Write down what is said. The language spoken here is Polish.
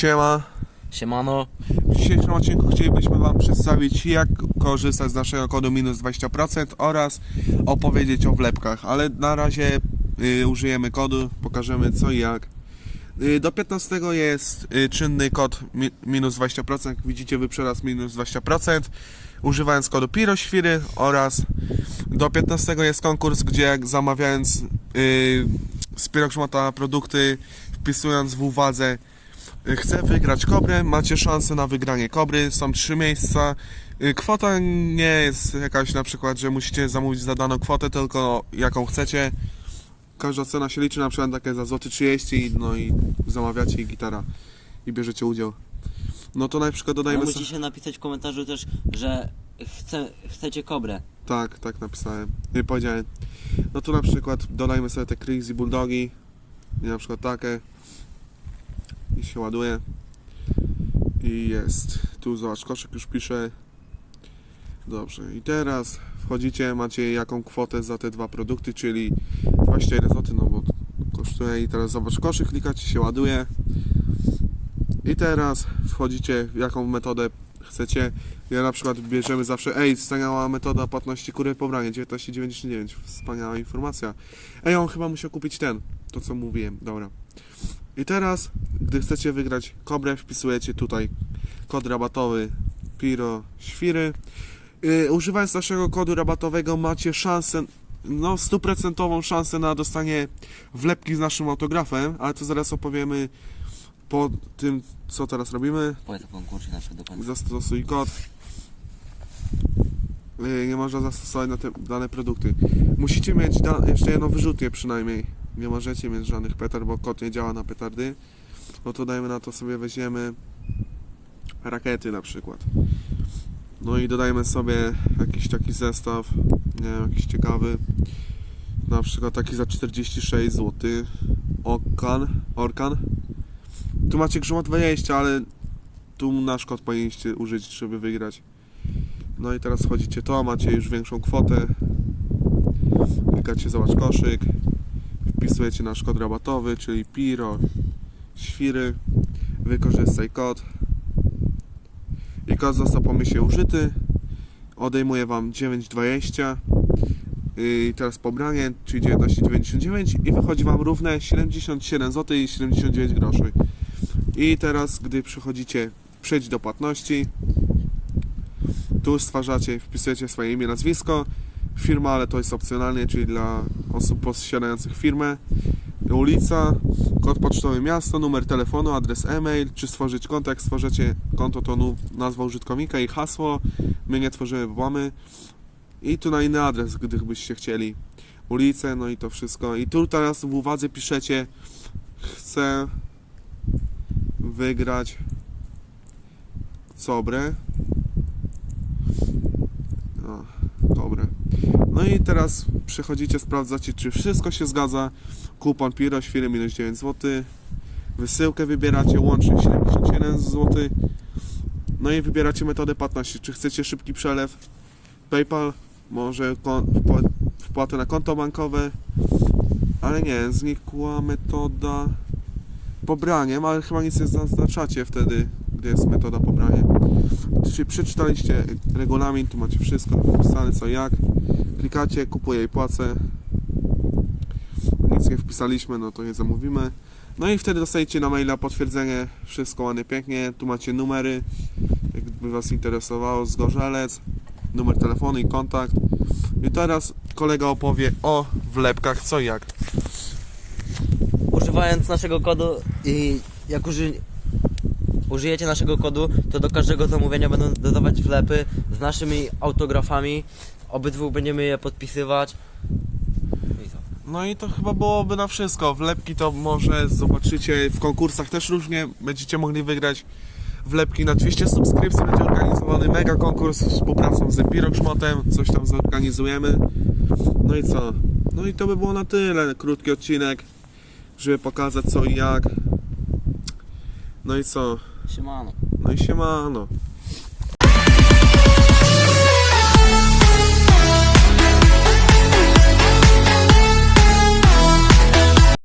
Siema. Siemano. W dzisiejszym odcinku chcielibyśmy Wam przedstawić jak korzystać z naszego kodu minus 20% oraz opowiedzieć o wlepkach, ale na razie y, użyjemy kodu, pokażemy co i jak. Y, do 15 jest y, czynny kod mi, minus 20%, jak widzicie wyprzedaż minus 20%, używając kodu PIROŚWIRY oraz do 15 jest konkurs, gdzie jak zamawiając y, z Pirokszmata produkty, wpisując w uwadze Chcę wygrać kobrę, macie szansę na wygranie kobry, są trzy miejsca. Y, Kwota nie jest jakaś na przykład, że musicie zamówić za daną kwotę, tylko jaką chcecie. Każda cena się liczy, na przykład takie za złoty 30, no i zamawiacie i gitara i bierzecie udział. No to na przykład Ale dodajmy sobie... musicie napisać w komentarzu też, że chce, chcecie kobrę. Tak, tak napisałem. Nie powiedziałem. No tu na przykład dodajmy sobie te Crazy Bulldogi. Na przykład takie. I się ładuje. I jest. Tu zobacz, koszyk już pisze. Dobrze. I teraz wchodzicie, macie jaką kwotę za te dwa produkty, czyli 21 zł, no bo kosztuje. I teraz zobacz, koszyk klikacie, się ładuje. I teraz wchodzicie, w jaką metodę chcecie. Ja na przykład bierzemy zawsze, ej, wspaniała metoda płatności kury pobranie, 19,99, wspaniała informacja. Ej, on chyba musiał kupić ten, to co mówiłem, dobra. I teraz, gdy chcecie wygrać kobrę, wpisujecie tutaj kod rabatowy Piro Świry. Yy, używając naszego kodu rabatowego macie szansę, no stuprocentową szansę na dostanie wlepki z naszym autografem, ale to zaraz opowiemy po tym, co teraz robimy. Powiedz o konkursie na przykład do końca. Zastosuj kod. Yy, Nie można zastosować na te dane produkty. Musicie mieć jeszcze jedną wyrzutnię przynajmniej. Nie możecie mieć żadnych petard, bo kod nie działa na petardy. No to dajmy na to sobie weźmiemy rakiety na przykład. No i dodajmy sobie jakiś taki zestaw, nie wiem, jakiś ciekawy. Na przykład taki za 46 zł. Orkan, Orkan. Tu macie grzmot 20, ale tu nasz kod powinniście użyć, żeby wygrać. No i teraz wchodzicie to, macie już większą kwotę. Klikacie zobacz koszyk. Wpisujecie nasz kod rabatowy, czyli PIRO, świry. Wykorzystaj kod. I kod został pomyślnie użyty. Odejmuje Wam 9,20. I teraz pobranie, czyli 19,99 i wychodzi Wam równe 77 zł i 79 groszy. I teraz, gdy przychodzicie, przejdź do płatności. Tu stwarzacie, wpisujecie swoje imię, nazwisko. Firma, ale to jest opcjonalnie, czyli dla osób posiadających firmę. Ulica, kod pocztowy miasto, numer telefonu, adres e-mail, czy stworzyć konto. Jak stworzycie konto, to nazwa użytkownika i hasło. My nie tworzymy, bo mamy. I tu na inny adres, gdybyście chcieli. Ulicę, no i to wszystko. I tu teraz w uwadze piszecie chcę wygrać Cobrę. O, dobre. No i teraz przechodzicie, sprawdzacie, czy wszystko się zgadza. Kupon Piro, świry minus 9 zł. Wysyłkę wybieracie, łącznie 77 zł. No i wybieracie metodę płatności. Czy chcecie szybki przelew? PayPal, może wpłatę na konto bankowe. Ale nie, znikła metoda pobraniem, ale chyba nic nie zaznaczacie wtedy, gdy jest metoda pobrania. Czyli przeczytaliście regulamin, tu macie wszystko wpisane co jak. Klikacie, kupuję i płacę. Nic nie wpisaliśmy, no to je zamówimy. No i wtedy dostajecie na maila potwierdzenie, wszystko ładnie, pięknie. Tu macie numery, jakby Was interesowało, zgorzelec, numer telefonu i kontakt. I teraz kolega opowie o wlepkach, co jak. Używając naszego kodu i jak uży... użyjecie naszego kodu, to do każdego zamówienia będą dodawać wlepy z naszymi autografami. Obydwu będziemy je podpisywać. No i? No to chyba byłoby na wszystko. Wlepki to może zobaczycie w konkursach też różnie. Będziecie mogli wygrać wlepki na 200 subskrypcji. Będzie organizowany mega konkurs współpracą z Pirokszmotem. Coś tam zorganizujemy. No i co? No i to by było na tyle. Krótki odcinek, żeby pokazać co i jak. No i co? Siemano. No i siemano.